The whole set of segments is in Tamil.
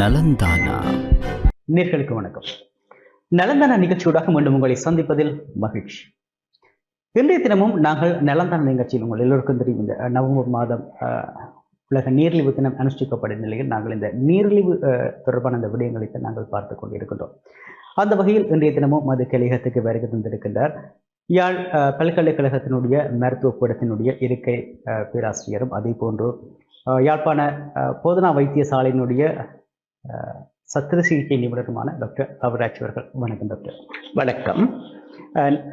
நலந்தானா? நேர்களுக்கு வணக்கம். நலந்தானா நிகழ்ச்சியூடாக மீண்டும் உங்களை சந்திப்பதில் மகிழ்ச்சி. இன்றைய தினமும் நாங்கள் நலந்தான நிகழ்ச்சியில் உங்கள் எல்லோருக்கும் தெரியும். இந்த நவம்பர் மாதம் உலக நீரிழிவு தினம் அனுஷ்டிக்கப்படும் நிலையில் நாங்கள் இந்த நீரிழிவு தொடர்பான இந்த விடயங்களை நாங்கள் பார்த்து கொண்டிருக்கின்றோம். அந்த வகையில் இன்றைய தினமும் மது கலிகத்துக்கு வருகை தந்திருக்கின்றார். யாழ் அஹ், பல்கலைக்கழகத்தினுடைய மருத்துவ கூடத்தினுடைய இருக்கை அஹ், பேராசிரியரும் அதே போன்று அஹ், யாழ்ப்பாண போதனா வைத்தியசாலையினுடைய சத்திர சிகிச்சை நிபுணருமான டாக்டர் அவராஜ் அவர்கள். வணக்கம் டாக்டர். வணக்கம்.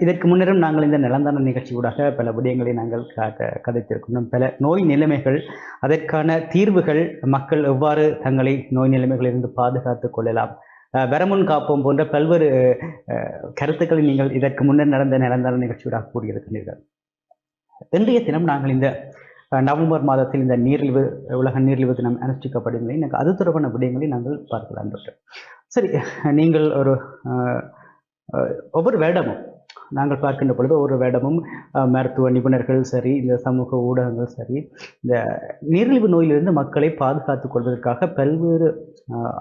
இதற்கு முன்னரும் நாங்கள் இந்த நிலந்தான நிகழ்ச்சியூடாக பல விடயங்களை நாங்கள் கதைத்திருக்கின்றோம் பல நோய் நிலைமைகள் அதற்கான தீர்வுகள் மக்கள் எவ்வாறு தங்களை நோய் நிலைமைகளிலிருந்து பாதுகாத்துக் கொள்ளலாம். வரமுன் காப்போம் போன்ற பல்வேறு கருத்துக்களை நீங்கள் இதற்கு முன்னர் நடந்த நிலந்தான நிகழ்ச்சியூடாக கூறியிருக்கின்றீர்கள் இன்றைய தினம் நாங்கள் இந்த நவம்பர் மாதத்தில் இந்த நீரிழிவு உலக நீரிழிவு தினம் அனுஷ்டிக்கப்படும் நிலையில் எனக்கு அது தொடர்பான விடயங்களை நாங்கள் பார்க்கலாம் டாக்டர். சரி நீங்கள் ஒரு ஒவ்வொரு வருடமும் நாங்கள் பார்க்கின்ற பொழுது ஒரு வருடமும் மருத்துவ நிபுணர்கள் சரி இந்த சமூக ஊடகங்கள் சரி இந்த நீரிழிவு நோயிலிருந்து மக்களை பாதுகாத்துக் கொள்வதற்காக பல்வேறு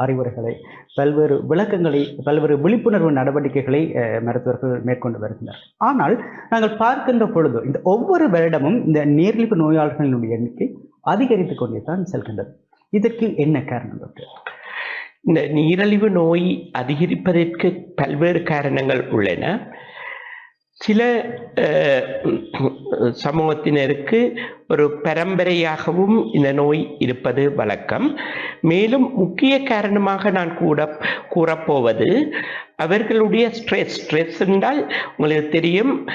அறிவுரைகளை பல்வேறு விளக்கங்களை பல்வேறு விழிப்புணர்வு நடவடிக்கைகளை மருத்துவர்கள் மேற்கொண்டு வருகின்றனர். ஆனால் நாங்கள் பார்க்கின்ற பொழுது இந்த ஒவ்வொரு வருடமும் இந்த நீரிழிவு நோயாளர்களினுடைய எண்ணிக்கை அதிகரித்துக் கொண்டே தான் செல்கின்றது. இதற்கு என்ன காரணம் டாக்டர்? இந்த நீரழிவு நோய் அதிகரிப்பதற்கு பல்வேறு காரணங்கள் உள்ளன. சில சமூகத்தினருக்கு ஒரு பரம்பரையாகவும் இந்த நோய் இருப்பது வழக்கம். மேலும் முக்கிய காரணமாக நான் கூட கூறப்போவது அவர்களுடைய ஸ்ட்ரெஸ் ஸ்ட்ரெஸ் என்றால் உங்களுக்கு தெரியும்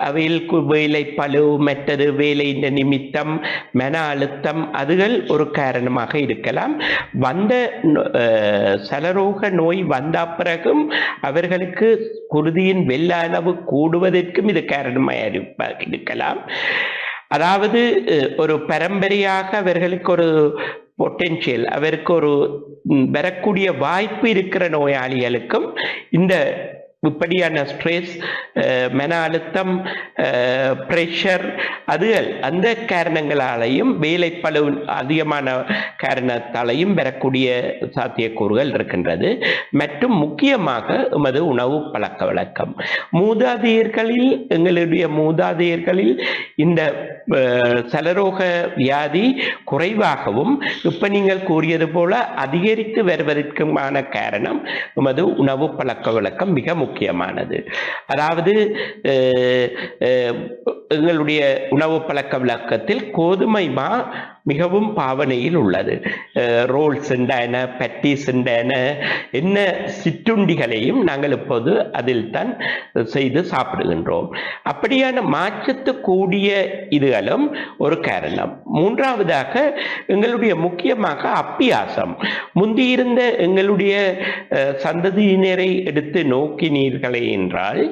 அவையில் கு- வேலை பழு மற்றது வேலையின் நிமித்தம் மன அழுத்தம் அதுகள் ஒரு காரணமாக இருக்கலாம். வந்த சலரோக நோய் வந்த பிறகும் அவர்களுக்கு குருதியின் வெள்ள அளவு கூடுவதற்கும் இது காரணமாக இருக்கலாம். அதாவது ஒரு பரம்பரையாக அவர்களுக்கு ஒரு பொட்டென்ஷியல் அவருக்கு ஒரு வரக்கூடிய வாய்ப்பு இருக்கிற நோயாளிகளுக்கும் இந்த இப்படியான ஸ்ட்ரெஸ் மன அழுத்தம் ப்ரெஷர் அதுகள் அந்த காரணங்களாலையும் வேலைப்பளு அதிகமான காரணத்தாலையும் பெறக்கூடிய சாத்தியக்கூறுகள் இருக்கின்றது. மற்றும் முக்கியமாக எமது உணவு பழக்க வழக்கம். மூதாதையர்களில் எங்களுடைய மூதாதையர்களில் இந்த சலரோக வியாதி குறைவாகவும் இப்ப நீங்கள் கூறியது போல அதிகரித்து வருவதற்குமான காரணம் எமது உணவு பழக்க வழக்கம் மிக முக்கியமானது. அதாவது எங்களுடைய உணவு பழக்க விளக்கத்தில் கோதுமை மா மிகவும் பாவனையில் உள்ளது. ரோல்ஸ் என்ன பட்டிஸ் என்ன என்ன சிற்றுண்டிகளையும் நாங்கள் இப்போது அதில் தான் செய்து சாப்பிடுகின்றோம். அப்படியான மாற்றத்து கூடிய இதுகளும் ஒரு காரணம். மூன்றாவதாக எங்களுடைய முக்கியமாக அப்பியாசம். முந்தியிருந்த எங்களுடைய சந்ததியினரை எடுத்து நோக்கினீர்களே என்றால்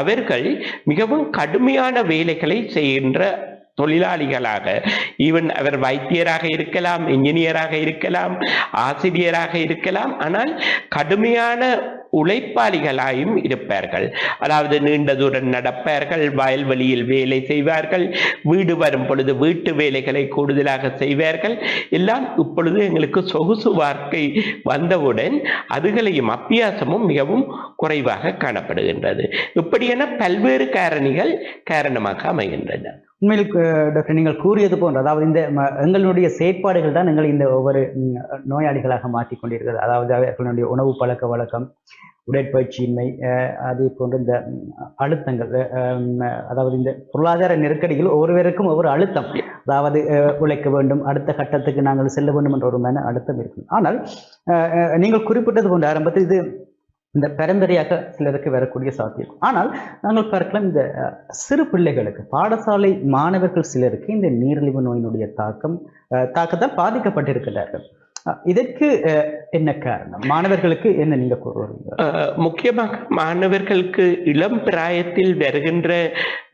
அவர்கள் மிகவும் கடுமையான வேலைகளை செய்கின்ற தொழிலாளிகளாக ஈவன் அவர் வைத்தியராக இருக்கலாம் இன்ஜினியராக இருக்கலாம் ஆசிரியராக இருக்கலாம் ஆனால் கடுமையான உழைப்பாளிகளாயும் இருப்பார்கள். அதாவது நீண்ட தூரம் நடப்பார்கள் வயல்வெளியில் வேலை செய்வார்கள் வீடு வரும் பொழுது வீட்டு வேலைகளை கூடுதலாக செய்வார்கள். எல்லாம் இப்பொழுது எங்களுக்கு சொகுசு வாழ்க்கை வந்தவுடன் அதுகளையும் அப்பியாசமும் மிகவும் குறைவாக காணப்படுகின்றது. இப்படியான பல்வேறு காரணிகள் காரணமாக அமைகின்றன. உண்மையில் டாக்டர் நீங்கள் கூறியது போன்ற அதாவது இந்த எங்களுடைய செயற்பாடுகள் தான் எங்களை இந்த ஒவ்வொரு நோயாளிகளாக மாற்றிக் கொண்டிருக்கிறது அதாவது அவர்களுடைய உணவு பழக்க வழக்கம் உடற்பயிற்சியின்மை அதே போன்ற இந்த அழுத்தங்கள் அதாவது இந்த பொருளாதார நெருக்கடியில் ஒவ்வொருவருக்கும் ஒவ்வொரு அழுத்தம். அதாவது உழைக்க வேண்டும் அடுத்த கட்டத்துக்கு நாங்கள் செல்ல வேண்டும் என்ற ஒரு மன அழுத்தம் இருக்கும். ஆனால் அஹ், அஹ், நீங்கள் குறிப்பிட்டது போன்ற ஆரம்பத்தில் இது இந்த பரம்பரையாக சிலருக்கு வரக்கூடிய சாத்தியம் ஆனால் நாங்கள் பார்க்கலாம் இந்த சிறு பிள்ளைகளுக்கு பாடசாலை மாணவர்கள் சிலருக்கு இந்த நீரிழிவு நோயினுடைய தாக்கம் அஹ், தாக்கத்தால் பாதிக்கப்பட்டிருக்கிறார்கள். இதற்கு அஹ், என்ன காரணம்? மாணவர்களுக்கு என்ன நீங்க கூறுவீங்க? அஹ், முக்கியமாக மாணவர்களுக்கு இளம் பிராயத்தில் வருகின்ற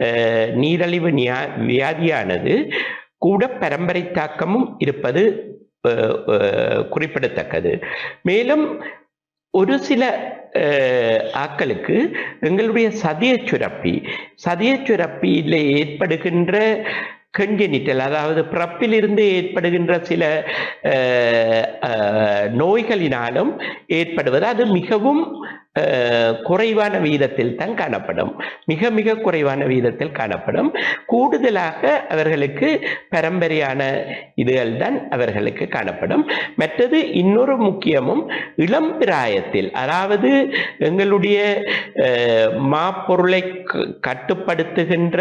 அஹ், நீரழிவு நியா- வியாதியானது கூட பரம்பரை தாக்கமும் இருப்பது அஹ், குறிப்பிடத்தக்கது. மேலும் ஒரு சில அஹ், ஆக்களுக்கு எங்களுடைய சதிய சுரப்பி சதிய சுரப்பியில் ஏற்படுகின்ற கெஞ்சனிட்டல். அதாவது பிறப்பிலிருந்து ஏற்படுகின்ற சில நோய்களினாலும் ஏற்படுவது. அது மிகவும் குறைவான வீதத்தில் தான் காணப்படும். மிக மிக குறைவான வீதத்தில் காணப்படும். கூடுதலாக அவர்களுக்கு பரம்பரையான இதுகள் தான் அவர்களுக்கு காணப்படும். மற்றது இன்னொரு முக்கியமும் இளம் பிராயத்தில் அதாவது எங்களுடைய அஹ், மாப்பொருளை கட்டுப்படுத்துகின்ற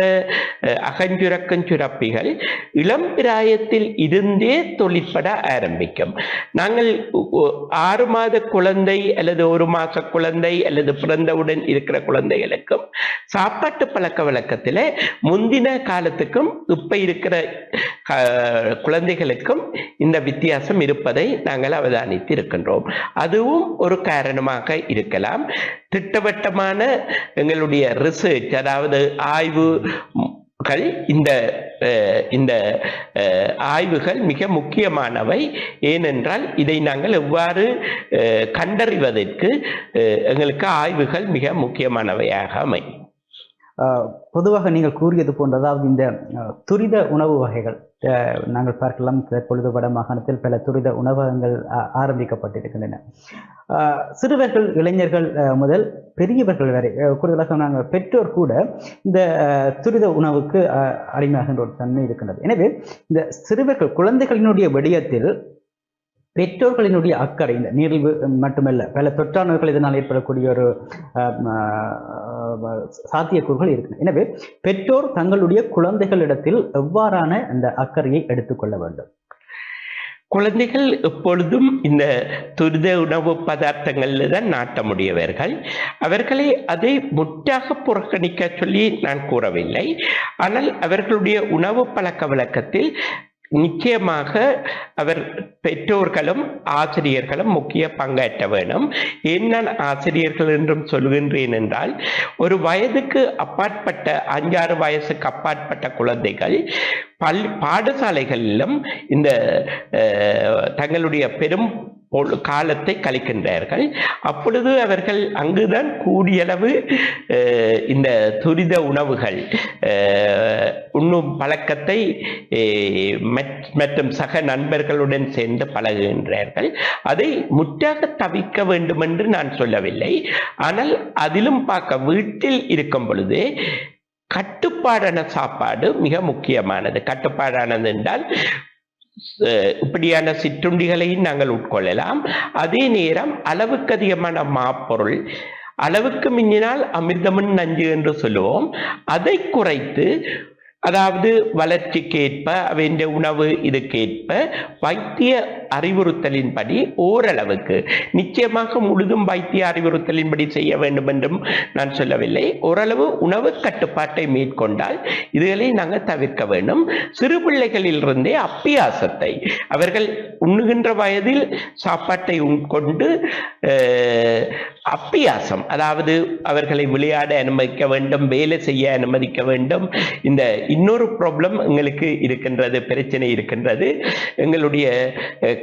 அகஞ்சுரக்கும் சுரப்பிகள் இளம் பிராயத்தில் இருந்தே தொழிற்பட ஆரம்பிக்கும். நாங்கள் ஆறு மாத குழந்தை அல்லது ஒரு மாச குழந்தை அல்லது பிறந்தவுடன் இருக்கிற குழந்தைகளுக்கும் சாப்பாட்டு பழக்க வழக்கத்தில் முந்தின காலத்துக்கும் இப்போ இருக்கிற குழந்தைகளுக்கும் இந்த வித்தியாசம் இருப்பதை நாங்கள் அவதானித்து இருக்கின்றோம். அதுவும் ஒரு காரணமாக இருக்கலாம். திட்டவட்டமான எங்களுடைய ரிசர்ச் அதாவது ஆய்வு ஆய்வுகள் இந்த இந்த ஆய்வுகள் மிக முக்கியமானவை. ஏனென்றால் இதை நாங்கள் எவ்வாறு கண்டறிவதற்கு எங்களுக்கு ஆய்வுகள் மிக முக்கியமானவையாக அமையும். பொதுவாக நீங்கள் கூறியது போன்ற அதாவது இந்த துரித உணவு வகைகள் நாங்கள் பார்க்கலாம் தற்பொழுது வட மாகாணத்தில் பல துரித உணவகங்கள் ஆரம்பிக்கப்பட்டிருக்கின்றன. ஆஹ், சிறுவர்கள் இளைஞர்கள் முதல் பெரியவர்கள் வரை கூடுதலாக நாங்கள் பெற்றோர் கூட இந்த துரித உணவுக்கு அடிமையாகின்ற ஒரு தன்மை இருக்கின்றது. எனவே இந்த சிறுவர்கள் குழந்தைகளினுடைய விடயத்தில் பெற்றோர்களினுடைய அக்கறை இந்த நீரிழிவு மட்டுமல்ல பல தொற்றானவர்கள் இதனால் ஏற்படக்கூடிய ஒரு சாத்தியக்கூறுகள் இருக்கு எனவே பெற்றோர் தங்களுடைய குழந்தைகளிடத்தில் எவ்வாறான அந்த அக்கறையை எடுத்துக்கொள்ள வேண்டும்? குழந்தைகள் எப்பொழுதும் இந்த துரித உணவு பதார்த்தங்களில் தான் நாட்டமுடையவர்கள் அவர்களை அதை முற்றாக புறக்கணிக்க சொல்லி நான் கூறவில்லை. ஆனால் அவர்களுடைய உணவு பழக்க வழக்கத்தில் நிச்சயமாக அவர் பெற்றோர்களும் ஆசிரியர்களும் முக்கிய பங்காற்ற வேண்டும் என்ன ஆசிரியர்கள் என்றும் சொல்கின்றேன் என்றால் ஒரு வயதுக்கு அப்பாற்பட்ட அஞ்சாறு வயசுக்கு அப்பாற்பட்ட குழந்தைகள் பல் பாடசாலைகளிலும் இந்த தங்களுடைய பெரும் பொழு- காலத்தை கழிக்கின்றார்கள். அப்பொழுது அவர்கள் அங்குதான் கூடியளவு அஹ், இந்த துரித உணவுகள் உண்ணும் பழக்கத்தை மற்றும் சக நண்பர்களுடன் சேர்ந்து பழகுகின்றார்கள். அதை முற்றாக தவிக்க வேண்டும் என்று நான் சொல்லவில்லை. ஆனால் அதிலும் பார்க்க வீட்டில் இருக்கும் பொழுது கட்டுப்பாடான சாப்பாடு மிக முக்கியமானது. கட்டுப்பாடானது என்றால் அஹ், இப்படியான சிற்றுண்டிகளையும் நாங்கள் உட்கொள்ளலாம். அதே நேரம் அளவுக்கு அதிகமான மாப்பொருள் அளவுக்கு மிஞ்சினால் அமிர்தமும் நஞ்சு என்று சொல்லுவோம். அதை குறைத்து அதாவது வளர்ச்சிக்கேற்ப அவன் உணவு இதுக்கேற்ப வைத்திய அறிவுறுத்தலின்படி ஓரளவுக்கு நிச்சயமாக முழுதும் வைத்திய அறிவுறுத்தலின்படி செய்ய வேண்டும் என்றும் நான் சொல்லவில்லை. ஓரளவு உணவு கட்டுப்பாட்டை மேற்கொண்டால் இதுகளை நாங்கள் தவிர்க்க வேண்டும். சிறு பிள்ளைகளிலிருந்தே அப்பியாசத்தை அவர்கள் உண்ணுகின்ற வயதில் சாப்பாட்டை உட்கொண்டு அப்பியாசம் அதாவது அவர்களை விளையாட அனுமதிக்க வேண்டும் வேலை செய்ய அனுமதிக்க வேண்டும் இந்த இன்னொரு ப்ராப்ளம் எங்களுக்கு இருக்கின்றது பிரச்சனை இருக்கின்றது. எங்களுடைய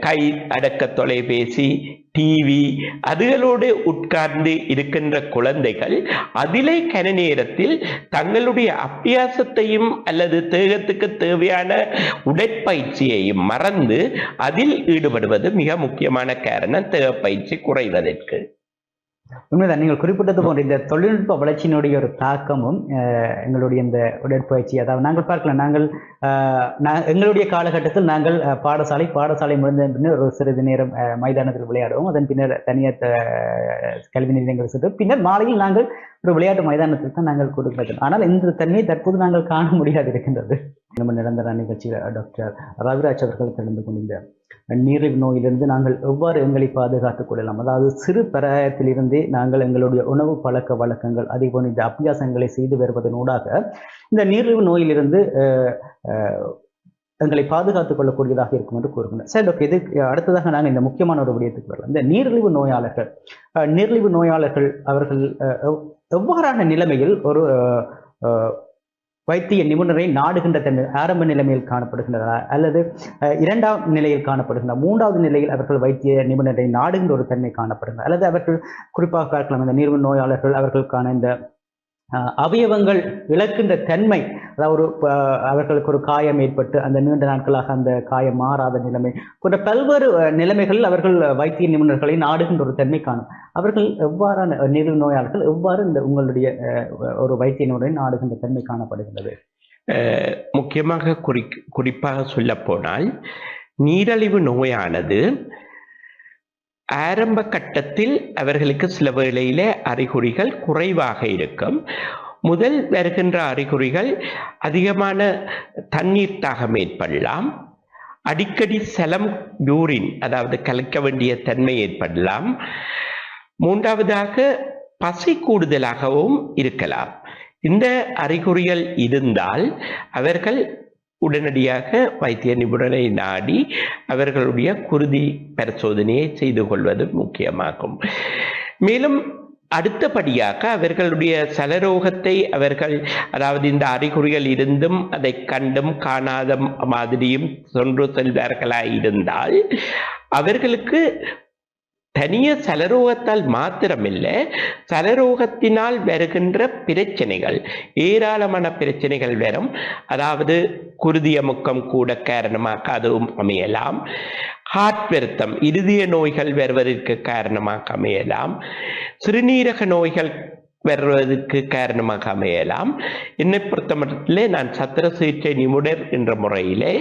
கை அடக்க தொலைபேசி டிவி அதுகளோடு உட்கார்ந்து இருக்கின்ற குழந்தைகள் அதிலே கன நேரத்தில் தங்களுடைய அபியாசத்தையும் அல்லது தேகத்துக்கு தேவையான உடற்பயிற்சியையும் மறந்து அதில் ஈடுபடுவது மிக முக்கியமான காரணம் தேகப்பயிற்சி குறைவதற்கு. உண்மைதான் நீங்கள் குறிப்பிட்டது போன்ற இந்த தொழில்நுட்ப வளர்ச்சியினுடைய ஒரு தாக்கமும் அஹ், எங்களுடைய இந்த உடற்பயிற்சி அதாவது நாங்கள் பார்க்கலாம் நாங்கள் அஹ், எங்களுடைய காலகட்டத்தில் நாங்கள் அஹ், பாடசாலை பாடசாலை முடிந்த பின்னர் ஒரு சிறிது நேரம் அஹ், மைதானத்தில் விளையாடுவோம். அதன் பின்னர் தனியார் அஹ், கல்வி நிலையங்கள் சென்று பின்னர் மாலையில் நாங்கள் ஒரு விளையாட்டு மைதானத்தில் தான் நாங்கள் கொடுக்கிறது ஆனால் இந்த தன்மையை தற்போது நாங்கள் காண முடியாது இருக்கின்றது நம்ம நிரந்தர நிகழ்ச்சியில் டாக்டர் ரவிராஜ் அவர்கள் கலந்து கொண்டிருந்த நீரிழிவு நோயிலிருந்து நாங்கள் எவ்வாறு எங்களை பாதுகாத்துக் கொள்ளலாம்? அதாவது சிறு பிராயத்திலிருந்தே நாங்கள் எங்களுடைய உணவு பழக்க வழக்கங்கள் அதே போல் இந்த அபியாசங்களை செய்து வருவதனூடாக இந்த நீரிழிவு நோயிலிருந்து எங்களை பாதுகாத்துக் கொள்ளக்கூடியதாக இருக்கும் என்று கூறுகின்றனர். சரி டாக்டர் இது அடுத்ததாக நாங்கள் இந்த முக்கியமான ஒரு விடயத்துக்கு வரலாம். இந்த நீரிழிவு நோயாளர்கள் நீரிழிவு நோயாளர்கள் அவர்கள் எவ்வாறான நிலைமையில் ஒரு வைத்திய நிபுணரை நாடுகின்ற தன்மை ஆரம்ப நிலைமையில் காணப்படுகின்றதா? அல்லது இரண்டாம் நிலையில் காணப்படுகின்றன மூன்றாவது நிலையில் அவர்கள் வைத்திய நிபுணரை நாடுகின்ற ஒரு தன்மை காணப்படுகின்றன அல்லது அவர்கள் குறிப்பாக பார்க்கலாம் இந்த நீர்வு நோயாளர்கள் அவர்களுக்கான இந்த அவயவங்கள் இழக்கின்ற தன்மை அதாவது ஒரு அவர்களுக்கு ஒரு காயம் ஏற்பட்டு அந்த நீண்ட நாட்களாக அந்த காயம் மாறாத நிலைமை போன்ற பல்வேறு நிலைமைகளில் அவர்கள் வைத்திய நிபுணர்களை நாடுகின்ற ஒரு தன்மை காணும். அவர்கள் எவ்வாறான அஹ், நோயாளர்கள் எவ்வாறு இந்த உங்களுடைய ஒரு வைத்திய நிபுணரை நாடுகின்ற தன்மை காணப்படுகின்றது? முக்கியமாக குறி குறிப்பாக சொல்லப்போனால் நீரழிவு நோயானது ஆரம்ப கட்டத்தில் அவர்களுக்கு சில வேளையிலே அறிகுறிகள் குறைவாக இருக்கும். முதல் வருகின்ற அறிகுறிகள் அதிகமான தண்ணீர் தாகம் ஏற்படலாம். அடிக்கடி செலம் யூரின் அதாவது கலக்க வேண்டிய தன்மை ஏற்படலாம். மூன்றாவதாக பசி கூடுதலாகவும் இருக்கலாம். இந்த அறிகுறிகள் இருந்தால் அவர்கள் உடனடியாக வைத்திய நிபுணரை நாடி அவர்களுடைய குருதி பரிசோதனையை செய்து கொள்வது முக்கியமாகும். மேலும் அடுத்தபடியாக அவர்களுடைய சலரோகத்தை அவர்கள் அதாவது இந்த அறிகுறிகள் இருந்தும் அதை கண்டும் காணாத மாதிரியும் சொன்று செல்வார்களாய் இருந்தால் அவர்களுக்கு தனிய சலரோகத்தால் மாத்திரமில்லை சலரோகத்தினால் வருகின்ற பிரச்சனைகள் ஏராளமான பிரச்சனைகள் வரும். அதாவது குருதிய முக்கம் கூட காரணமாக அதுவும் அமையலாம். ஹார்ட் வருத்தம் இருதய நோய்கள் வருவதற்கு காரணமாக அமையலாம். சிறுநீரக நோய்கள் வருவதற்கு காரணமாக அமையலாம். என்னை பொறுத்தமட்டிலே நான் சத்திர சிகிச்சை நிபுணர் என்ற முறையிலே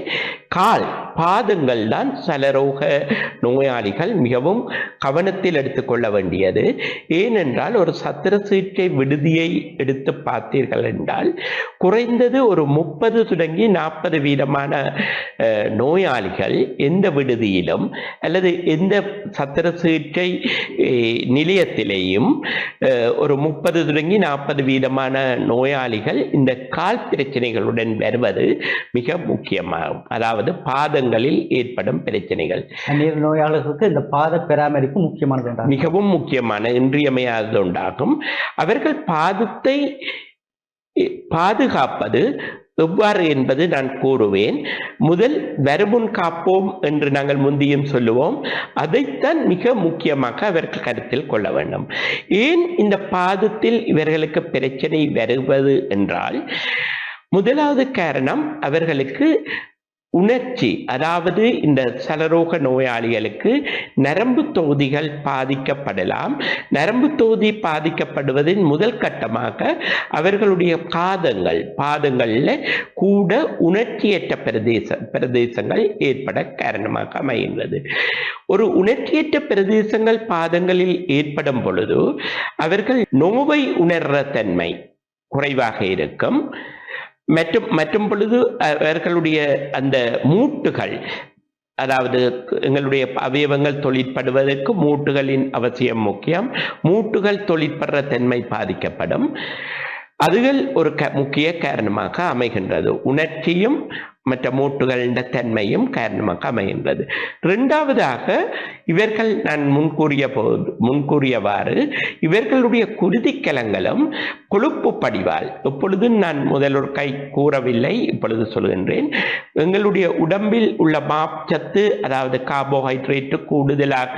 கால் பாதங்கள் தான் சலரோக நோயாளிகள் மிகவும் கவனத்தில் எடுத்துக்கொள்ள வேண்டியது. ஏனென்றால் ஒரு சத்திர சிகிச்சை விடுதியை எடுத்து பார்த்தீர்கள் என்றால் குறைந்தது ஒரு முப்பது தொடங்கி நாற்பது வீதமான அஹ், நோயாளிகள் எந்த விடுதியிலும் அல்லது எந்த சத்திர சிகிச்சை நிலையத்திலேயும் அஹ், ஒரு முப்பது தொடங்கி நாற்பது வீதமான நோயாளிகள் இந்த கால் பிரச்சனைகளுடன் வருவது மிக முக்கியமாகும். அதாவது பாதங்களில் ஏற்படும் பிரச்சனைகள். நீர் நோயாளர்களுக்கு இந்த பாத பராமரிப்பு முக்கியமானது மிகவும் முக்கியமான இன்றியமையாதது உண்டாகும். அவர்கள் பாதத்தை பாதுகாப்பது எவ்வாறு என்பது நான் கூறுவேன். முதல் வருமுன் காப்போம் என்று நாங்கள் முந்தியும் சொல்லுவோம். அதைத்தான் மிக முக்கியமாக அவர்கள் கருத்தில் கொள்ள வேண்டும். ஏன் இந்த பாதத்தில் இவர்களுக்கு பிரச்சனை வருவது என்றால் முதலாவது காரணம் அவர்களுக்கு உணர்ச்சி அதாவது இந்த சலரோக நோயாளிகளுக்கு நரம்பு தொகுதிகள் பாதிக்கப்படலாம். நரம்பு தொகுதி பாதிக்கப்படுவதின் முதல் கட்டமாக அவர்களுடைய பாதங்கள் பாதங்களில் கூட உணர்ச்சியற்ற பிரதேச பிரதேசங்கள் ஏற்பட காரணமாக அமைகின்றது. ஒரு உணர்ச்சியற்ற பிரதேசங்கள் பாதங்களில் ஏற்படும் பொழுது அவர்கள் நோவை உணர்ற தன்மை குறைவாக இருக்கும். மற்றும் மற்றும் பொழுது அவர்களுடைய அந்த மூட்டுகள் அதாவது எங்களுடைய அவயவங்கள் தொழிற்படுவதற்கு மூட்டுகளின் அவசியம் முக்கியம். மூட்டுகள் தொழிற்படுற தன்மை பாதிக்கப்படும். அதுகள் ஒரு க முக்கிய காரணமாக அமைகின்றது. உணர்ச்சியும் மற்ற மூட்டுகளின் தன்மையும் காரணமாக அமைகின்றது. இரண்டாவதாக இவர்கள் நான் முன்கூறிய போது முன்கூறியவாறு இவர்களுடைய குருதிக்கலங்களும் கொழுப்பு படிவால் இப்பொழுது நான் முதல் ஒரு கை கூறவில்லை இப்பொழுது சொல்கின்றேன். எங்களுடைய உடம்பில் உள்ள மாப்சத்து அதாவது கார்போஹைட்ரேட்டு கூடுதலாக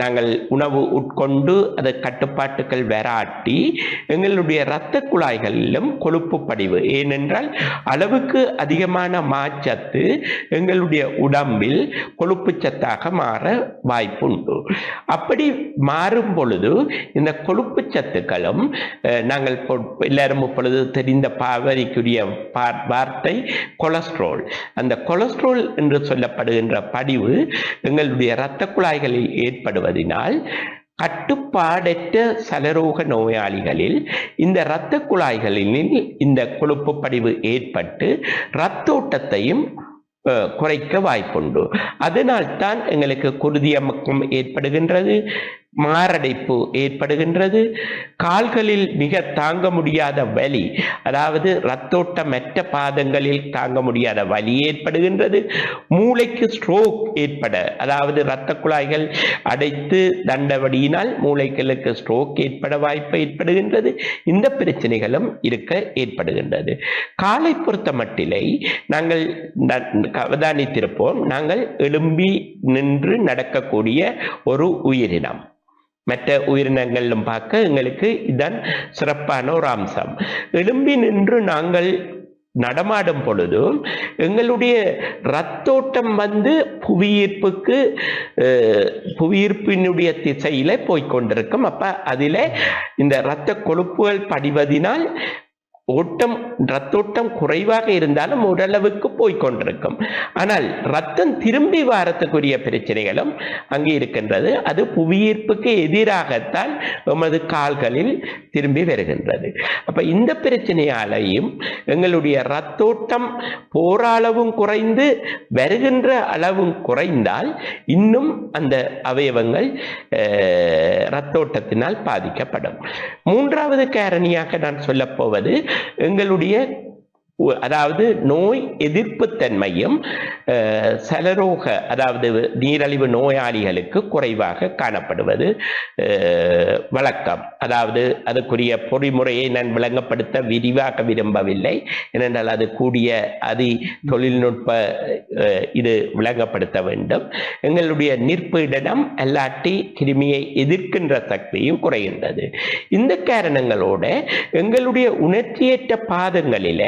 நாங்கள் உணவு உட்கொண்டு அதை கட்டுப்பாட்டுகள் வராட்டி எங்களுடைய இரத்த குழாய்களிலும் கொழுப்பு படிவு. ஏனென்றால் அளவுக்கு அதிகமான மாச்சத்து எங்களுடைய உடம்பில் கொழுப்பு சத்தாக மாற வாய்ப்புண்டு. அப்படி மாறும் பொழுது இந்த கொழுப்பு சத்துக்களும் நாங்கள் எல்லாரும் இப்பொழுது தெரிந்த பாவரிக்குரிய வார்த்தை கொலஸ்ட்ரால். அந்த கொலஸ்ட்ரால் என்று சொல்லப்படுகின்ற படிவு எங்களுடைய இரத்த குழாய்களில் ஏற்படுவதனால் கட்டுப்பாடற்ற சலரோக நோயாளிகளில் இந்த இரத்த குழாய்களில் இந்த கொழுப்பு படிவு ஏற்பட்டு இரத்தோட்டத்தையும் குறைக்க வாய்ப்புண்டு. அதனால்தான் எங்களுக்கு குருதியமக்கம் ஏற்படுகின்றது. மாரடைப்பு ஏற்படுகின்றது. கால்களில் மிக தாங்க முடியாத வலி அதாவது இரத்தோட்டமற்ற பாதங்களில் தாங்க முடியாத வலி ஏற்படுகின்றது. மூளைக்கு ஸ்ட்ரோக் ஏற்பட அதாவது இரத்த குழாய்கள் அடைத்து தண்டவடியினால் மூளைகளுக்கு ஸ்ட்ரோக் ஏற்பட வாய்ப்பு ஏற்படுகின்றது. இந்த பிரச்சனைகளும் இருக்க ஏற்படுகின்றது. காலை பொறுத்த மட்டிலை நாங்கள் ந- அவதானித்திருப்போம் நாங்கள் எழும்பி நின்று நடக்கக்கூடிய ஒரு உயிரினம். மற்ற உயிரினங்களிலும் பார்க்க எங்களுக்கு இதன் சிறப்பான ஒரு அம்சம். எலும்பி நின்று நாங்கள் நடமாடும் பொழுதும் எங்களுடைய ரத்தோட்டம் வந்து புவியீர்ப்புக்கு புவியீர்ப்பினுடைய திசையில போய்க்கொண்டிருக்கும் அப்ப அதில இந்த இரத்த கொழுப்புகள் படிவதினால் ஓட்டம் ரத்தோட்டம் குறைவாக இருந்தாலும் ஓரளவுக்கு போய்கொண்டிருக்கும் ஆனால் ரத்தம் திரும்பி வாரத்துக்குரிய பிரச்சனைகளும் அங்கே இருக்கின்றது. அது புவியீர்ப்புக்கு எதிராகத்தான் எமது கால்களில் திரும்பி வருகின்றது. அப்ப இந்த பிரச்சனையாலையும் எங்களுடைய ரத்தோட்டம் போற அளவும் குறைந்து வருகின்ற அளவும் குறைந்தால் இன்னும் அந்த அவயவங்கள் ரத்தோட்டத்தினால் பாதிக்கப்படும். மூன்றாவது காரணியாக நான் சொல்லப்போவது எங்களுடைய அதாவது நோய் எதிர்ப்பு தன்மையும் சலரோக அதாவது நீரழிவு நோயாளிகளுக்கு குறைவாக காணப்படுவது வழக்கம். அதாவது அதுக்குரிய பொறிமுறையை நான் விளங்கப்படுத்த விரிவாக விரும்பவில்லை. ஏனென்றால் அது கூடிய அதி தொழில்நுட்ப இது விளங்கப்படுத்த வேண்டும். எங்களுடைய நிற்பிடனம் அல்லாட்டி கிருமியை எதிர்க்கின்ற சக்தியும் குறைகின்றது. இந்த காரணங்களோட எங்களுடைய உணர்ச்சியேற்ற பாதங்களில்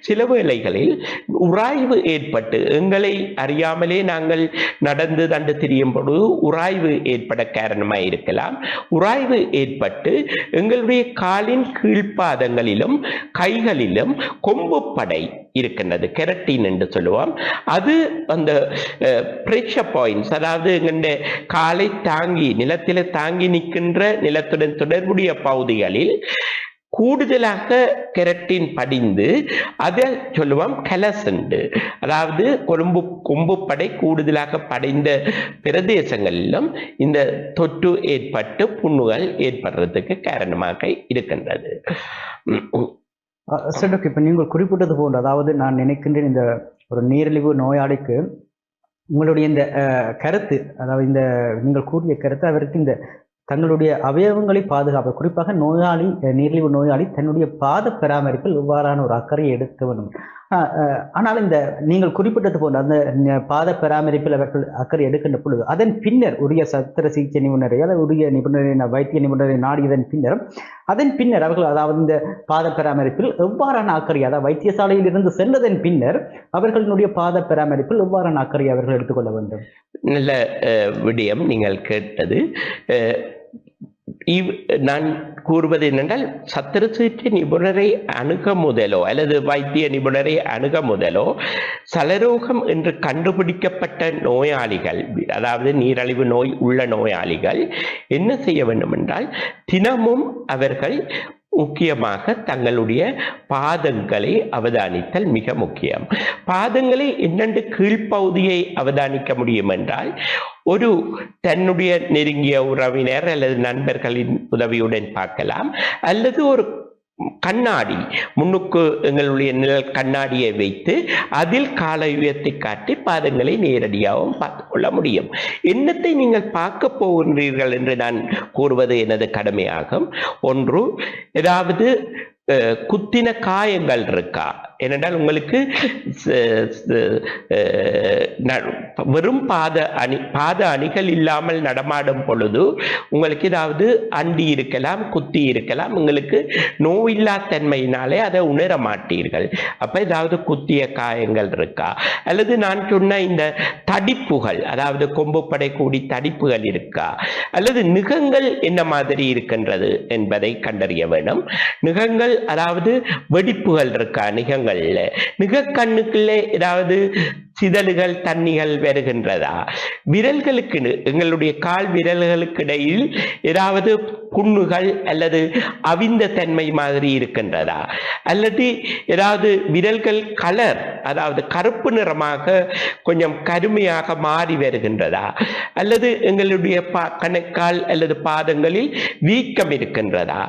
சில வேளைகளில் உராய்வு ஏற்பட்டு எங்களை அறியாமலே நாங்கள் நடந்து தண்டு திரியும் பொழுது உராய்வு ஏற்பட காரணமாக இருக்கலாம். உராய்வு ஏற்பட்டு எங்களுடைய காலின் கீழ்ப்பாதங்களிலும் கைகளிலும் கொம்பு படை இருக்கின்றது கெரட்டின் என்று சொல்லுவோம். அது அந்த பிரஷர் பாயிண்ட்ஸ் அதாவது எங்களுடைய காலை தாங்கி நிலத்தில் தாங்கி நிற்கின்ற நிலத்துடன் தொடர்புடைய பகுதிகளில் கூடுதலாக கெரட்டின் படிந்து அதை சொல்லுவோம் கலசண்டு. அதாவது கொழும்பு கொம்பு படை கூடுதலாக படைந்த பிரதேசங்களிலும் இந்த தொற்று ஏற்பட்டு புண்ணுகள் ஏற்படுறதுக்கு காரணமாக இருக்கின்றது. உம் அஹ் இப்போ நீங்கள் குறிப்பிட்டது போன்று அதாவது நான் நினைக்கின்றேன் இந்த ஒரு நீரிழிவு நோயாளிக்கு உங்களுடைய இந்த அஹ், கருத்து அதாவது இந்த நீங்கள் கூறிய கருத்து அவருக்கு இந்த தங்களுடைய அவயவங்களை பாதுகாப்பு குறிப்பாக நோயாளி நீரிழிவு நோயாளி தன்னுடைய பாத பராமரிப்பில் இவ்வாறான ஒரு அக்கறை எடுக்க வேண்டும். ஆனால் இந்த நீங்கள் குறிப்பிட்டது போன்ற அந்த பாத பராமரிப்பில் அவர்கள் அக்கறை எடுக்கின்ற பொழுது அதன் பின்னர் உரிய சத்திர சிகிச்சை நிபுணரை அல்லது உரிய நிபுணரை வைத்திய நிபுணரை நாடியதன் பின்னர் அதன் பின்னர் அவர்கள் அதாவது இந்த பாத பராமரிப்பில் எவ்வாறான அக்கறை அதாவது வைத்தியசாலையில் இருந்து சென்றதன் பின்னர் அவர்களுடைய பாத பராமரிப்பில் எவ்வாறான அக்கறை அவர்கள் எடுத்துக்கொள்ள வேண்டும்? நல்ல விடயம் நீங்கள் கேட்டது. இவ்- நான் கூறுவது என்னென்றால் சத்திர சிகிச்சை நிபுணரை அணுக முதலோ அல்லது வைத்திய நிபுணரை அணுக முதலோ சலரோகம் என்று கண்டுபிடிக்கப்பட்ட நோயாளிகள் அதாவது நீரழிவு நோய் உள்ள நோயாளிகள் என்ன செய்ய வேண்டும் என்றால் தினமும் அவர்கள் முக்கியமாக தங்களுடைய பாதங்களை அவதானித்தல் மிக முக்கியம். பாதங்களை என்னென்று கீழ்ப்பகுதியை அவதானிக்க முடியும் என்றால் ஒரு தன்னுடைய நெருங்கிய உறவினர் அல்லது நண்பர்களின் உதவியுடன் பார்க்கலாம். அல்லது ஒரு கண்ணாடி முன்னுக்கு எங்களுடைய நிழல் கண்ணாடியை வைத்து அதில் காலை உயர்த்தி காட்டி பாதங்களை நேரடியாகவும் பார்த்து கொள்ள முடியும். என்னத்தை நீங்கள் பார்க்க போகின்றீர்கள் என்று நான் கூறுவது எனது கடமையாகும். ஒன்று ஏதாவது குத்தின காயங்கள் இருக்கா? ஏனென்றால் உங்களுக்கு வெறும் பாத அணி பாத அணிகள் இல்லாமல் நடமாடும் பொழுது உங்களுக்கு ஏதாவது அண்டி இருக்கலாம் குத்தி இருக்கலாம் உங்களுக்கு நோயில்லா தன்மையினாலே அதை உணர மாட்டீர்கள். அப்ப ஏதாவது குத்திய காயங்கள் இருக்கா? அல்லது நான் சொன்ன இந்த தடிப்புகள் அதாவது கொம்பு படை கூடி தடிப்புகள் இருக்கா? அல்லது நிகங்கள் என்ன மாதிரி இருக்கின்றது என்பதை கண்டறிய வேண்டும் நிகங்கள் அதாவது வெடிப்புகள் இருக்கா? நிகங்கள். நிகங்கள்ல நிகக்கண்ணுக்குள்ளே ஏதாவது சிதறுகள் தண்ணிகள் வருகின்றதா? விரல்களுக்கு எங்களுடைய கால் விரல்களுக்கு இடையில் ஏதாவது புண்ணுகள் அல்லது அவிந்த தன்மை மாதிரி இருக்கின்றதா? அல்லது ஏதாவது விரல்கள் கலர் அதாவது கருப்பு நிறமாக கொஞ்சம் கருமையாக மாறி வருகின்றதா? அல்லது எங்களுடைய பா கணக்கால் அல்லது பாதங்களில் வீக்கம் இருக்கின்றதா?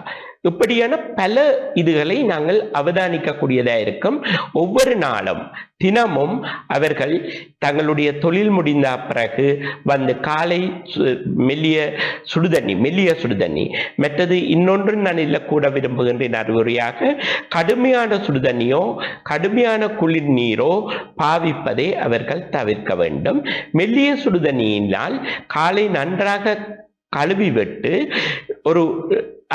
இப்படியான பல இதுகளை நாங்கள் அவதானிக்கக்கூடியதா இருக்கும். ஒவ்வொரு நாளும் தினமும் அவர்கள் தங்களுடைய தொழில் முடிந்த பிறகு வந்து காலை சு- மெல்லிய சுடுதண்ணி மெல்லிய சுடுதண்ணி மற்றது இன்னொன்று நான் இல்லை கூட விரும்புகின்றேன் அறிவுரையாக கடுமையான சுடுதண்ணியோ கடுமையான குளிர் நீரோ பாவிப்பதை அவர்கள் தவிர்க்க வேண்டும். மெல்லிய சுடுதண்ணியினால் காலை நன்றாக கழுவி விட்டு ஒரு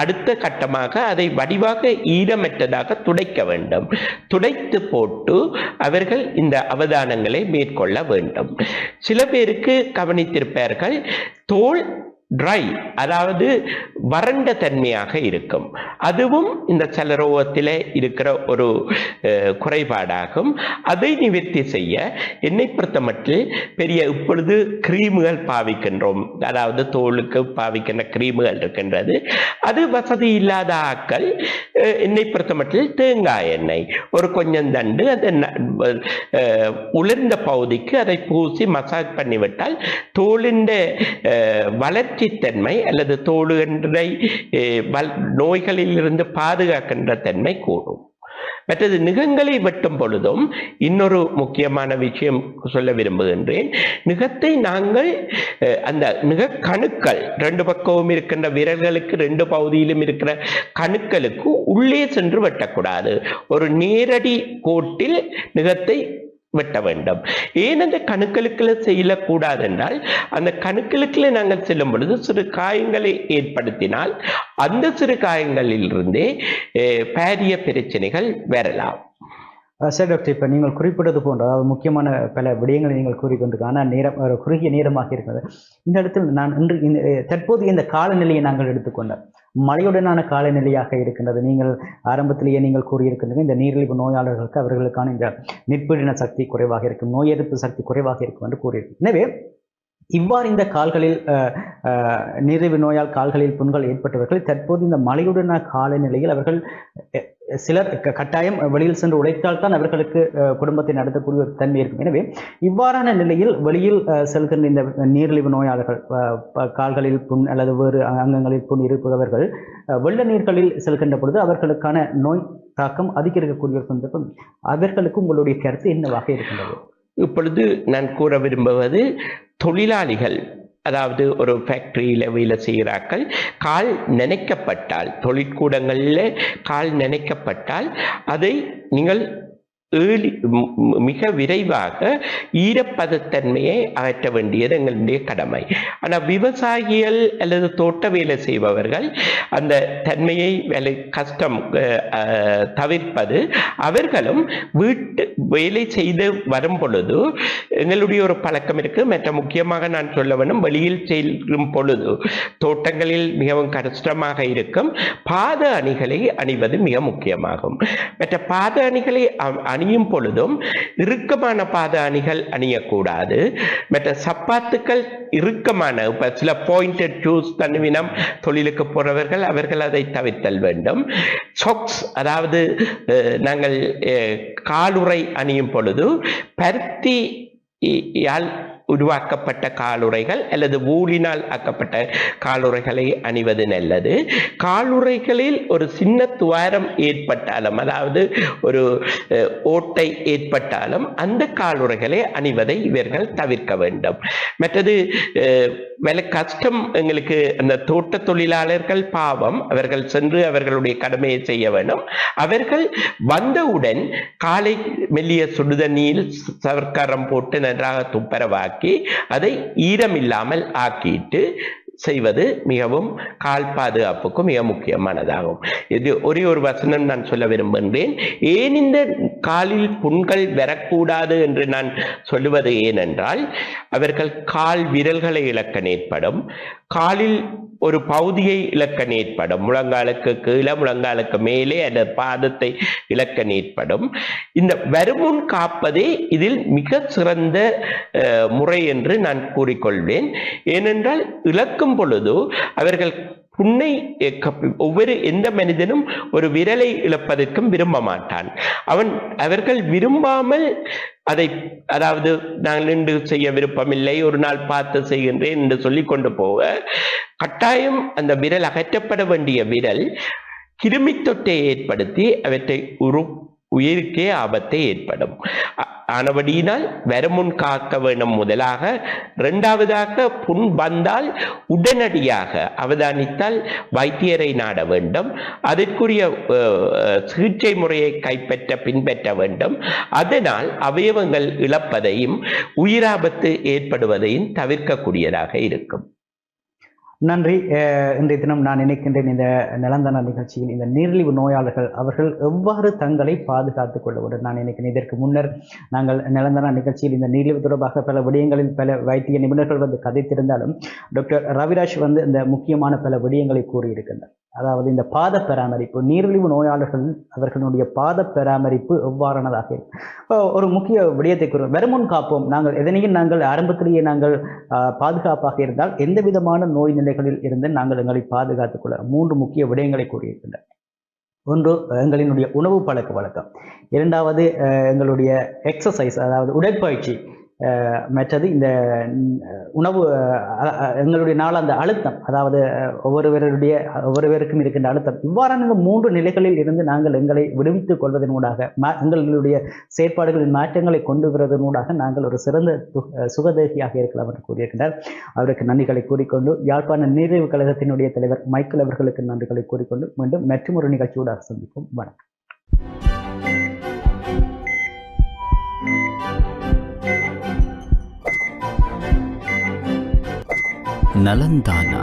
அடுத்த கட்டமாக அதை வடிவாக ஈரமற்றதாக துடைக்க வேண்டும். துடைத்து போட்டு அவர்கள் இந்த அவதானங்களை மேற்கொள்ள வேண்டும். சில பேருக்கு கவனித்திருப்பார்கள் தோல் ட்ரை அதாவது வறண்ட தன்மையாக இருக்கும். அதுவும் இந்த சலரோகத்தில் இருக்கிற ஒரு குறைபாடாகும். அதை நிவர்த்தி செய்ய என்னை பொறுத்த மட்டில் பெரிய இப்பொழுது கிரீமுகள் பாவிக்கின்றோம். அதாவது தோலுக்கு பாவிக்கின்ற கிரீமுகள் இருக்கின்றது. அது வசதி இல்லாத ஆக்கள் அஹ், என்னை பொறுத்த மட்டில் தேங்காய் எண்ணெய். ஒரு கொஞ்சம் தண்டு அதை உலர்ந்த பகுதிக்கு அதை பூசி மசாஜ் பண்ணிவிட்டால் தோலின் வளர்ச்சித்தன்மை அல்லது தோலுகின்ற நோய்களில் இருந்து பாதுகாக்கின்ற தன்மை கூடும். மற்றது நிகங்களை வெட்டும் பொழுதும் இன்னொரு முக்கியமான விஷயம் சொல்ல விரும்புகின்றேன். நிகத்தை நாங்கள் அந்த நிக கணுக்கள் ரெண்டு பக்கமும் இருக்கின்ற விரல்களுக்கு ரெண்டு பகுதியிலும் இருக்கிற கணுக்களுக்கு உள்ளே சென்று வெட்டக்கூடாது. ஒரு நேரடி கோட்டில் நிகத்தை வெட்ட வேண்டும். ஏன் அந்த கணுக்களுக்குள்ள செய்யக்கூடாது என்றால் அந்த கணுக்களுக்குள்ள நாங்கள் செல்லும் பொழுது சிறு காயங்களை ஏற்படுத்தினால் அந்த சிறு காயங்களிலிருந்தே அஹ், பாரிய பிரச்சனைகள் வரலாம். சார் டாக்டர் இப்போ நீங்கள் குறிப்பிட்டது போன்ற அதாவது முக்கியமான பல விடயங்களை நீங்கள் கூறிக்கொண்டிருக்க ஆனால் நேரம் குறுகிய நேரமாக இருக்கிறது இந்த இடத்தில் நான் இன்று இந்த தற்போது இந்த காலநிலையை நாங்கள் எடுத்துக்கொண்டோம் மழையுடனான காலநிலையாக இருக்கின்றது. நீங்கள் ஆரம்பத்திலேயே நீங்கள் கூறியிருக்கின்றீங்க இந்த நீரிழிவு நோயாளர்களுக்கு அவர்களுக்கான இந்த நிற்பீடின சக்தி குறைவாக இருக்கும் நோய் எதிர்ப்பு சக்தி குறைவாக இருக்கும் என்று கூறியிருக்கு எனவே இவ்வாறு இந்த கால்களில் நீரிழிவு நோயால் கால்களில் புண்கள் ஏற்பட்டவர்கள் தற்போது இந்த மழையுடனான காலநிலையில் அவர்கள் சிலர் கட்டாயம் வெளியில் சென்று உழைத்தால் தான் அவர்களுக்கு குடும்பத்தை நடத்தக்கூடிய ஒரு தன்மை இருக்கும். எனவே இவ்வாறான நிலையில் வெளியில் செல்கின்ற இந்த நீரிழிவு நோயாளர்கள் கால்களில் புண் அல்லது வேறு அங்கங்களில் புண் இருப்பவர்கள் வெள்ள நீர்களில் செல்கின்ற பொழுது அவர்களுக்கான நோய் தாக்கம் அதிகரிக்கக்கூடிய ஒரு சந்தர்ப்பம். அவர்களுக்கு உங்களுடைய கருத்து என்னவாக இருக்கின்றது? இப்பொழுது நான் கூற விரும்புவது தொழிலாளிகள். அதாவது ஒரு ஃபேக்டரியில் வேலை செய்கிறார்கள். கால் நினைக்கப்பட்டால் தொழிற்கூடங்களில் கால் நனைக்கப்பட்டால் அதை நீங்கள் ஏழி மிக விரைவாக ஈரப்பதத்தன்மையை அகற்ற வேண்டியது எங்களுடைய கடமை. ஆனால் விவசாயிகள் அல்லது தோட்ட வேலை செய்பவர்கள் அந்த தன்மையை வேலை கஷ்டம் தவிர்ப்பது அவர்களும் வீட்டு வேலை செய்து வரும் பொழுது எங்களுடைய ஒரு பழக்கம் இருக்கு. மற்ற முக்கியமாக நான் சொல்ல வேண்டும் வெளியில் செல்லும் பொழுது தோட்டங்களில் மிகவும் கஷ்டமாக இருக்கும். பாத அணிகளை அணிவது மிக முக்கியமாகும். மற்ற பாத அணிகளை அ- அணியும் பொழுதும் இறுக்கமான பாத அணிகள் அணியக்கூடாது. மற்ற சப்பாத்துக்கள் இறுக்கமான இப்போ சில பாயிண்டட் ஷூஸ் தன்னுவினம் தொழிலுக்கு போறவர்கள் அவர்கள் அதை தவிர்த்தல் வேண்டும். சொக்ஸ் அதாவது நாங்கள் காலுறை அணியும் பொழுது பருத்தி யால் உருவாக்கப்பட்ட காலுறைகள் அல்லது ஊழினால் ஆக்கப்பட்ட காலுறைகளை அணிவது நல்லது. காலுறைகளில் ஒரு சின்ன துவாரம் ஏற்பட்டாலும் அதாவது ஒரு ஓட்டை ஏற்பட்டாலும் அந்த காலுறைகளை அணிவதை இவர்கள் தவிர்க்க வேண்டும். மற்றது மேல கஷ்டம் எங்களுக்கு அந்த தோட்ட தொழிலாளர்கள் பாவம் அவர்கள் சென்று அவர்களுடைய கடமையை செய்ய வேண்டும். அவர்கள் வந்தவுடன் காலை மெல்லிய சுடுதண்ணியில் சவர்க்காரம் போட்டு நன்றாக துப்பரவாக்கி அதை ஈரமில்லாமல் ஆக்கிட்டு செய்வது மிகவும் கால் பாதுகாப்புக்கும் மிக முக்கியமானதாகும். இது ஒரே ஒரு வசனம் நான் சொல்ல விரும்புகின்றேன். ஏன் இந்த காலில் புண்கள் வரக்கூடாது என்று நான் சொல்லுவது ஏனென்றால் அவர்கள் கால் விரல்களை இழக்க நேற்படும் காலில் ஒரு பகுதியை இழக்க நேற்படும் முழங்காலுக்கு கீழே முழங்காலுக்கு மேலே அந்த பாதத்தை இழக்க நேற்படும் இந்த வருமுன் காப்பதே இதில் மிக சிறந்த அஹ், முறை என்று நான் கூறிக்கொள்வேன். ஏனென்றால் இழக்கும் பொழுது அவர்கள் புண்ணை ஒவ்வொரு எந்த மனிதனும் ஒரு விரலை இழப்பதற்கும் விரும்ப மாட்டான். அவன் அவர்கள் விரும்பாமல் அதை அதாவது நான் நின்று செய்ய விருப்பமில்லை ஒரு நாள் பார்த்து செய்கின்றேன் என்று சொல்லி கொண்டு போக கட்டாயம் அந்த விரல் அகற்றப்பட வேண்டிய விரல் கிருமி தொட்டை ஏற்படுத்தி அவற்றை உரு உயிருக்கே ஆபத்தை ஏற்படும். ஆனபடியினால் வருமுன் காக்க வேண்டும் முதலாக இரண்டாவதாக புண் வந்தால் உடனடியாக அவதானித்தால் வைத்தியரை நாட வேண்டும். அதற்குரிய சிகிச்சை முறையை கைப்பற்ற பின்பற்ற வேண்டும். அதனால் அவயவங்கள் இழப்பதையும் உயிராபத்து ஏற்படுவதையும் தவிர்க்கக்கூடியதாக இருக்கும். நன்றி. இன்றைய தினம் நான் நினைக்கின்றேன் இந்த நிலந்தன நிகழ்ச்சியில் இந்த நீரிழிவு நோயாளர்கள் அவர்கள் எவ்வாறு தங்களை பாதுகாத்துக் கொள்ள நான் நினைக்கிறேன். இதற்கு முன்னர் நாங்கள் நிலந்தன நிகழ்ச்சியில் இந்த நீரிழிவு தொடர்பாக பல விடயங்களில் பல வைத்திய நிபுணர்கள் வந்து கதைத்திருந்தாலும் டாக்டர் ரவிராஜ் வந்து இந்த முக்கியமான பல விடயங்களை கூறியிருக்கின்றார். அதாவது இந்த பாத பராமரிப்பு நீரிழிவு நோயாளர்கள் அவர்களுடைய பாத பராமரிப்பு எவ்வாறானதாக? இப்போ ஒரு முக்கிய விடயத்தை கூறும் வருமுன் காப்போம். நாங்கள் எதனையும் நாங்கள் ஆரம்பத்திலேயே நாங்கள் பாதுகாப்பாக இருந்தால் எந்த விதமான நோய் நிலைகளில் இருந்து நாங்கள் எங்களை பாதுகாத்துக் கொள்ள மூன்று முக்கிய விடயங்களை கூறியிருக்கின்றன ஒன்று எங்களினுடைய உணவு பழக்க வழக்கம். இரண்டாவது எங்களுடைய எக்ஸசைஸ் அதாவது உடற்பயிற்சி. மற்றது இந்த உணவு எங்களுடைய நாள் அந்த அழுத்தம். அதாவது ஒவ்வொருவருடைய ஒவ்வொருவருக்கும் இருக்கின்ற அழுத்தம். இவ்வாறான இந்த மூன்று நிலைகளில் இருந்து நாங்கள் எங்களை விடுவித்துக் கொள்வதனூடாக மா- எங்களுடைய செயற்பாடுகளின் மாற்றங்களை கொண்டு வருவதனூடாக நாங்கள் ஒரு சிறந்த து- சுகதேகியாக இருக்கலாம் என்று கூறியிருக்கின்றார். அவருக்கு நன்றிகளை கூறிக்கொண்டு யாழ்ப்பாண நீரிழிவு கழகத்தினுடைய தலைவர் மைக்கேல் அவர்களுக்கு நன்றிகளை கூறிக்கொண்டு மீண்டும் மற்றும் ஒரு நிகழ்ச்சியோடு சந்திப்போம். வணக்கம். நலந்தானா